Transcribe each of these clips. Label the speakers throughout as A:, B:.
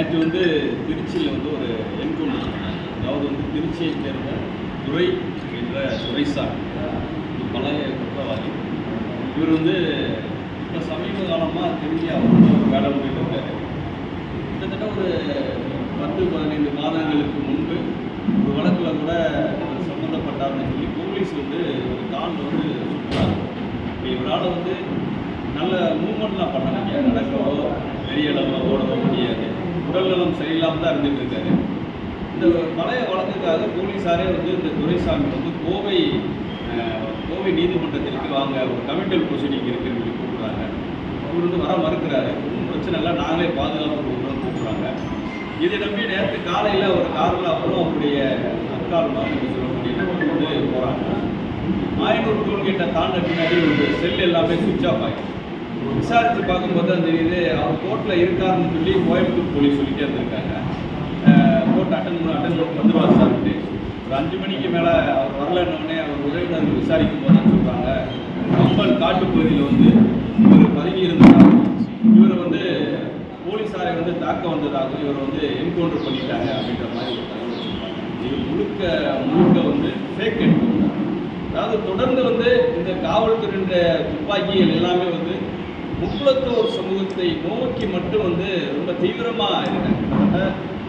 A: நேற்று வந்து திருச்சியில் வந்து ஒரு என்கவுண்டர் அதாவது வந்து திருச்சியை சேர்ந்த துரை என்ற துரைசார். பழைய குற்றவாளி. இவர் வந்து இப்போ சமீப காலமாக திரும்பி அவர் வந்து வேலை முடிவு இருக்காரு. கிட்டத்தட்ட ஒரு பத்து பதினைந்து மாதங்களுக்கு முன்பு ஒரு வழக்கில் கூட சம்மந்தப்பட்டார்னு சொல்லி போலீஸ் வந்து ஒரு கால் வந்து சுற்றுறாங்க இப்போ இவரால் வந்து நல்ல மூமெண்ட்லாம் பண்ண முடியாது. நடக்கவோ பெரிய அளவில் ஓடவோ முடியாது. உடல்நலம் சரியில்லாமல் தான் இருந்துட்டு இருக்காரு இந்த பழைய வழக்குக்காக போலீஸாரே வந்து இந்த துரைசாமி வந்து கோவை கோவை நீதிமன்றத்திற்கு வாங்க ஒரு கமிட்டல் ப்ரொசீடிங் இருக்குன்னு சொல்லி கூப்பிட்றாங்க. அவர் வந்து வர மறுக்கிறாரு. ஒன்றும் பிரச்சனை இல்லை. நாங்களே பாதுகாப்பு கொடுக்குறோம்னு கூப்பிடுறாங்க. இதை நம்பி நேற்று காலையில் ஒரு காரில் அப்புறம் அவருடைய அக்கால் மாதிரி சொல்லக்கூடிய வந்து போகிறாங்க ஆயினூர் டோல்கேட்டை தாண்ட பின்னாடி ஒரு செல் எல்லாமே சுவிட்ச் ஆஃப் ஆகிடுச்சு விசாரித்து பார்க்கும்போது தான் தெரியுது அவர் கோர்ட்டில் இருக்காருன்னு சொல்லி கோயம்புத்தூர் போலீஸ் சொல்லிட்டே இருந்திருக்காங்க கோர்ட் அட்டன் அட்டன் வந்துருவார் சார்ட்டு ஒரு அஞ்சு மணிக்கு மேலே அவர் வரலன்னொடனே அவர் உதவினர் விசாரிக்கும் போது தான் சொல்கிறாங்க கம்பன் காட்டுப்பகுதியில் வந்து இவர் பதுங்கி இருந்தாராகவும் இவர் வந்து போலீஸாரை வந்து தாக்க வந்ததாகவும் இவர் வந்து என்கவுண்டர் பண்ணிட்டாங்க அப்படின்ற மாதிரி ஒரு தகவல் சொல்றாங்க. இது முழுக்க முழுக்க வந்து ஃபேக் என்கவுண்டர் அதாவது தொடர்ந்து வந்து இந்த காவல்துறையின்ற துப்பாக்கிகள் எல்லாமே வந்து முக்குளத்தோர் சமூகத்தை நோக்கி மட்டும் வந்து ரொம்ப தீவிரமாக இருக்காங்க. கிட்டத்தட்ட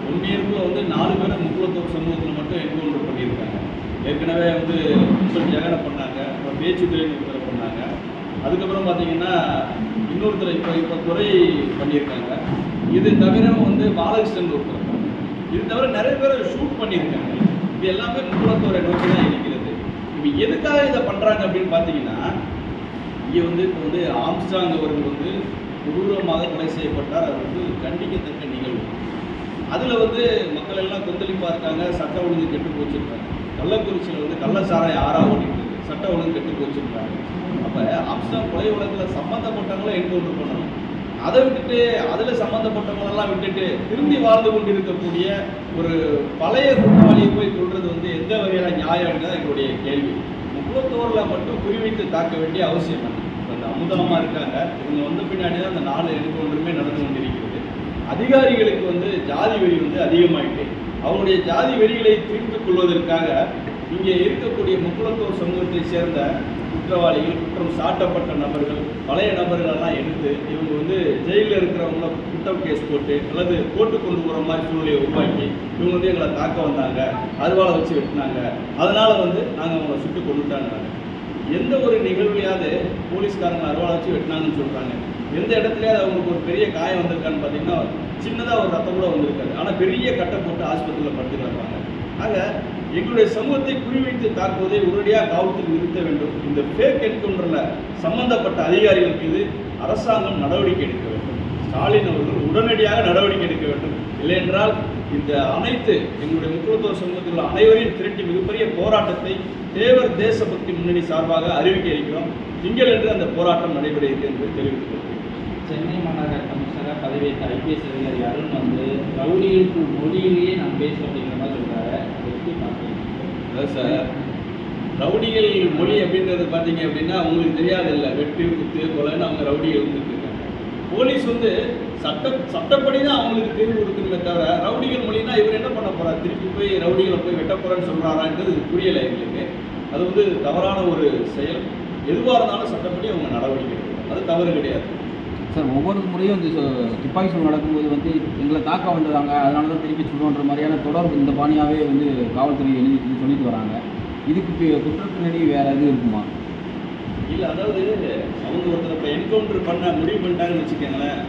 A: ஒன் வந்து நாலு பேரை முக்குளத்தோர் சமூகத்தில் மட்டும் என்கவுண்டர் பண்ணியிருக்காங்க. ஏற்கனவே வந்து முப்பது ஜெகனை பண்ணாங்க அப்புறம் பேச்சு துறை ஒருத்தரை பண்ணாங்க. அதுக்கப்புறம் பார்த்தீங்கன்னா இன்னொருத்தரை இப்போ இப்போ துறை பண்ணியிருக்காங்க. இது தவிர வந்து பாலகிருஷ்ணன் ஒருத்தர் இது தவிர நிறைய பேர் ஷூட் பண்ணியிருக்காங்க. இது எல்லாமே முக்குளத்தோரை நோக்கி தான் இருக்கிறது இப்போ எதுக்காக இதை பண்ணுறாங்க அப்படின்னு பார்த்தீங்கன்னா இங்கே வந்து இப்போ வந்து ஆம்ஸ்டாங் அவர்கள் வந்து கொடூரமாக கொலை செய்யப்பட்டார். அது வந்து கண்டிக்கத்தக்க நிகழ்வு. அதில் வந்து மக்கள் எல்லாம் கொந்தளிப்பாக இருக்காங்க. சட்ட ஒழுங்கு கெட்டு போச்சுருக்காங்க கள்ளக்குறிச்சியில் வந்து கள்ளச்சாராயம் ஆறா ஓடிட்டு சட்ட ஒழுங்கு கெட்டு போச்சுருக்காங்க அப்போ ஆம்ஸ்டாங் கொலை வழக்கில் சம்மந்தப்பட்டவங்கள என்கவுண்டர் பண்ணணும் அதை விட்டுட்டு அதில் சம்மந்தப்பட்டவங்களெல்லாம் விட்டுட்டு திரும்பி வாழ்ந்து கொண்டிருக்கக்கூடிய ஒரு பழைய குற்றவாளியை போய் கொள்வது வந்து எந்த வகையான நியாயம்னு எங்களுடைய கேள்வி. குளத்தோரில் மட்டும் குறிவைத்து தாக்க வேண்டிய அவசியம் இல்லை. இப்போ இந்த அமுதமாக இருக்காங்க. இவங்க வந்த பின்னாடி தான் அந்த நாலு என்கவுண்டருமே நடந்து கொண்டிருக்கிறது. அதிகாரிகளுக்கு வந்து ஜாதி வெறி வந்து அதிகமாயிட்டு. அவங்களுடைய ஜாதி வெறிகளை தீர்த்து கொள்வதற்காக இங்கே இருக்கக்கூடிய முக்குளத்தூர் சமூகத்தை சேர்ந்த குற்றவாளிகள் குற்றம் சாட்டப்பட்ட நபர்கள் பழைய நபர்களெல்லாம் எடுத்து இவங்க இருக்கிறவங்கள குற்றம் கேஸ் போட்டு அல்லது போட்டு கொண்டு போகிற மாதிரி சூழ்நிலையை உருவாக்கி இவங்க வந்து எங்களை தாக்க வந்தாங்க அருவாளை வச்சு வெட்டினாங்க. அதனால வந்து நாங்கள் அவங்கள சுட்டு கொண்டுட்டாங்க எந்த ஒரு நிகழ்வையாவது போலீஸ்காரங்க அருவாளை வச்சு வெட்டினாங்கன்னு சொல்கிறாங்க எந்த இடத்துலயாவது அவங்களுக்கு ஒரு பெரிய காயம் வந்திருக்கான்னு பார்த்தீங்கன்னா சின்னதாக ஒரு ரத்தம் கூட வந்திருக்காது. ஆனால் பெரிய கட்டை போட்டு ஆஸ்பத்திரியில் படுத்து கிடப்பாங்க ஆக எங்களுடைய சமூகத்தை குறிவைத்து தாக்குவதை உடனடியாக காவல்துறை நிறுத்த வேண்டும். இந்த ஃபேக் என்கவுண்டரில் சம்பந்தப்பட்ட அதிகாரிகள் மீது அரசாங்கம் நடவடிக்கை எடுக்க வேண்டும். ஸ்டாலின் அவர்கள் உடனடியாக நடவடிக்கை எடுக்க வேண்டும். இல்லையென்றால் இந்த அனைத்து எங்களுடைய முக்கியத்துவ சமூகத்தில் உள்ள அனைவரையும் திரட்டி மிகப்பெரிய போராட்டத்தை தேவர் தேசபக்தி முன்னணி சார்பாக அறிவிக்க இருக்கிறோம். திங்கள் என்று அந்த போராட்டம் நடைபெற இருக்கிறது என்பதை தெரிவித்துக் கொள்கிறேன்.
B: சென்னை மாநகர கமிஷனராக பதவியேற்ற ஐபிஎஸ் அதிகாரி அருண் வந்து ரவுடிகளுக்கு மொழியிலேயே நான் பேசுவேன் அப்படிங்கிற மாதிரி எப்படி பார்க்குறீங்க?
A: அதாவது சார் ரவுடிகள் மொழி அப்படின்றது பார்த்தீங்க அப்படின்னா உங்களுக்கு தெரியாது இல்லை வெட்டு குத்து கொலைன்னு அவங்க ரவுடிகள் போலீஸ் வந்து சட்ட சட்டப்படி தான் அவங்களுக்கு தீர்வு கொடுக்கணுமே தவிர ரவுடிகள் மொழினா இவர் என்ன பண்ண போறார்? திருப்பி போய் ரவுடிகளை போய் வெட்ட போறேன்னு சொல்றாரான்றது புரியலை எங்களுக்கு. அது வந்து தவறான ஒரு செயல். எதுவாக இருந்தாலும் சட்டப்படி அவங்க நடவடிக்கை எடுக்கணும். அது தவறு கிடையாது.
C: சார் ஒவ்வொரு முறையும் இந்த சு- துப்பாக்கி சூடு நடக்கும்போது வந்து எங்களை தாக்க வந்ததாங்க அதனால தான் திருப்பி சுடுவோன்ற மாதிரியான தொடர்பு இந்த பாணியாகவே வந்து காவல்துறை எழுதி சொல்லிட்டு வராங்க. இதுக்கு பி- குற்ற பின்னணி வேற எதுவும் இருக்குமா?
A: இல்லை அதாவது அவங்க இப்போ என்கவுண்டர் பண்ண முடிவு பண்ணிட்டாங்கன்னு வச்சுக்கோங்களேன்.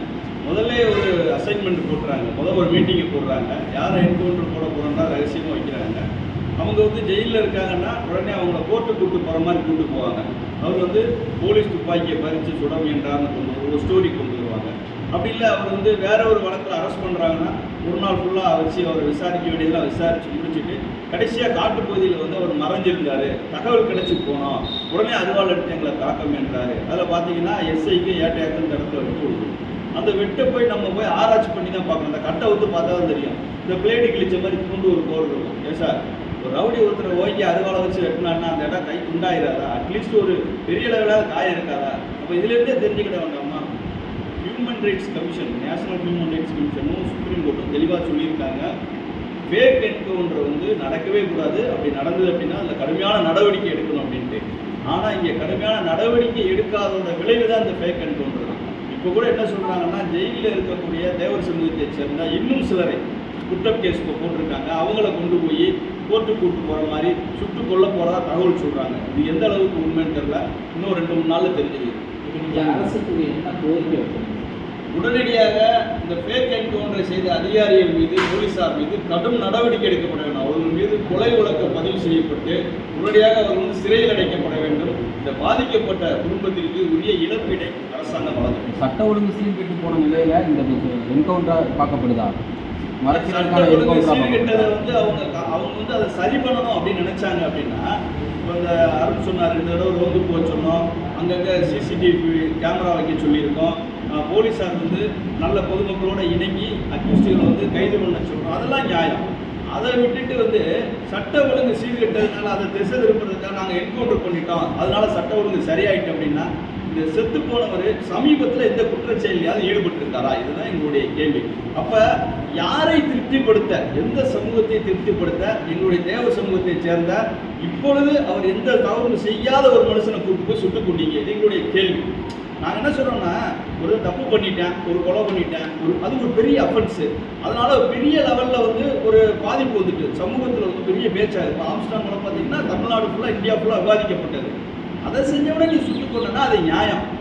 A: முதல்ல ஒரு அசைன்மெண்ட் போடுறாங்க முதல்ல ஒரு மீட்டிங்கை போடுறாங்க. யாரை என்கவுண்டர் போட போகிறோம்னா ரகசியமாக வைக்கிறாங்க. அவங்க வந்து ஜெயிலில் இருக்காங்கன்னா உடனே அவங்கள கோர்ட்டு கூட்டு போகிற மாதிரி கூட்டு போவாங்க. அவர் வந்து போலீஸ் துப்பாக்கியை பறித்து சுட முயன்றார்னு கொண்டு ஒரு ஸ்டோரி கொண்டு வருவாங்க. அப்படி இல்லை அவர் வந்து வேற ஒரு வழக்கில் அரெஸ்ட் பண்ணுறாங்கன்னா ஒரு நாள் ஃபுல்லாக வச்சு அவரை விசாரிக்க வேண்டியதெல்லாம் விசாரித்து முடிச்சுட்டு கடைசியாக காட்டுப்பகுதியில் வந்து அவர் மறைஞ்சிருந்தாரு. தகவல் கிடைச்சி போனோம். உடனே அருவாள் எடுத்து எங்களை தாக்கம் என்றாரு. அதில் பார்த்தீங்கன்னா எஸ்ஐக்கு ஏட்டையாக்கு தடுத்து இடத்துல வெட்டு கொடுக்கும் அந்த வெட்டை போய் நம்ம போய் ஆராய்ச்சி பண்ணி தான் பார்க்கணும். அந்த கட்டை ஊத்து பார்த்தா தான் தெரியும். இந்த பிளேடு கிழிச்ச மாதிரி துண்டு ஒரு கோல் இருக்கும். ஏன் சார் ஒரு ரவுடி ஒருத்தர் ஓங்கி அருவாளை வச்சு வெட்டினான்னா அந்த இடம் கை துண்டாயிராதா? அட்லீஸ்ட் ஒரு பெரிய லெவலாவது காயம் இருக்காதா? அப்போ இதுலேருந்தே தெரிஞ்சுக்கிட வேண்டாமா human rights commission national human rights கமிஷனும் supreme கோர்ட்டும் தெளிவாக சொல்லியிருக்காங்க. ஃபேக் என்கவுண்டர் வந்து நடக்கவே கூடாது. அப்படி நடந்தது அப்படின்னா அதில் கடுமையான நடவடிக்கை எடுக்கணும் அப்படின்ட்டு. ஆனால் இங்கே கடுமையான நடவடிக்கை எடுக்காதோட விளைவு தான் இந்த ஃபேக் என்கவுண்டர் இப்போ கூட என்ன சொல்கிறாங்கன்னா ஜெயிலில் இருக்கக்கூடிய தேவர் சமூகத்தை சேர்ந்த இன்னும் சிலரை குற்றம் கேஸ் போட்டிருக்காங்க. அவங்கள கொண்டு போய் கோர்ட்டு கூட்டு போகிற மாதிரி சுட்டு கொல்ல போகிறதா தகவல் சொல்கிறாங்க இது எந்த அளவுக்கு உண்மைன்னு தெரியல. இன்னும் ரெண்டு மூணு நாளில்
B: தெரிஞ்சுக்கிது அரசுக்கு என்ன கோரிக்கை வைக்கணும்?
A: உடனடியாக இந்த ஃபேக் என்கவுண்டரை செய்த அதிகாரிகள் மீது போலீசார் மீது கடும் நடவடிக்கை எடுக்கப்பட வேண்டும். அவர்கள் மீது கொலை வழக்கு பதிவு செய்யப்பட்டு உடனடியாக அவர்கள் வந்து சிறையில் அடைக்கப்பட வேண்டும். இந்த பாதிக்கப்பட்ட குடும்பத்திற்கு உரிய இழப்பீடை அரசாங்கம் வழங்க வேண்டும்
C: சட்ட ஒழுங்கு சீர்கெட்டு போன நிலையில இந்த என்கவுண்டரா பார்க்கப்படுதா?
A: ஒழுங்கு
C: என்கவுண்டரா
A: வந்து அவங்க அவங்க வந்து அதை சரி பண்ணணும் அப்படின்னு நினைச்சாங்க அப்படின்னா இப்போ இந்த அருண் சொன்னார் ரெண்டு தடவை ரோந்து போக சொன்னோம். அங்கங்கே சிசிடிவி கேமரா வைக்க சொல்லியிருக்கோம். போலீஸார் வந்து நல்ல பொதுமக்களோட இணங்கி அக்யூஸ்டுகளை வந்து கைது பண்ண சொல்கிறோம் அதெல்லாம் நியாயம். அதை விட்டுட்டு வந்து சட்ட ஒழுங்கு சீர்கெட்டதுனால அதை திசை திருப்பதற்காக நாங்கள் என்கவுண்டர் பண்ணிட்டோம். அதனால சட்ட ஒழுங்கு சரியாயிட்டு அப்படின்னா இந்த செத்து போனவர் சமீபத்தில் எந்த குற்றச்செயலையாவது ஈடுபட்டிருந்தாரா இதுதான் எங்களுடைய கேள்வி. அப்போ யாரை திருப்திப்படுத்த எந்த சமூகத்தை திருப்திப்படுத்த எங்களுடைய தேவ சமூகத்தை சேர்ந்த இப்பொழுது அவர் எந்த தவறும் செய்யாத ஒரு மனுஷனை கூப்பிட்டு போய் சுட்டு கொண்டீங்க? இது எங்களுடைய கேள்வி. நாங்கள் என்ன சொல்கிறோம்னா ஒரு தப்பு பண்ணிட்டேன் ஒரு கொலை பண்ணிட்டேன் ஒரு அது ஒரு பெரிய அஃபென்ஸு அதனால் பெரிய லெவலில் வந்து ஒரு பாதிப்பு வந்துட்டு சமூகத்தில் வந்து பெரிய பேச்சாக. இப்போ ஆம்ஸ்டாங் பார்த்தீங்கன்னா தமிழ்நாடு ஃபுல்லாக இந்தியா ஃபுல்லாக விவாதிக்கப்பட்டது. அதை செஞ்சவனே நீ சுட்டுக் கொண்டனா அது நியாயம்.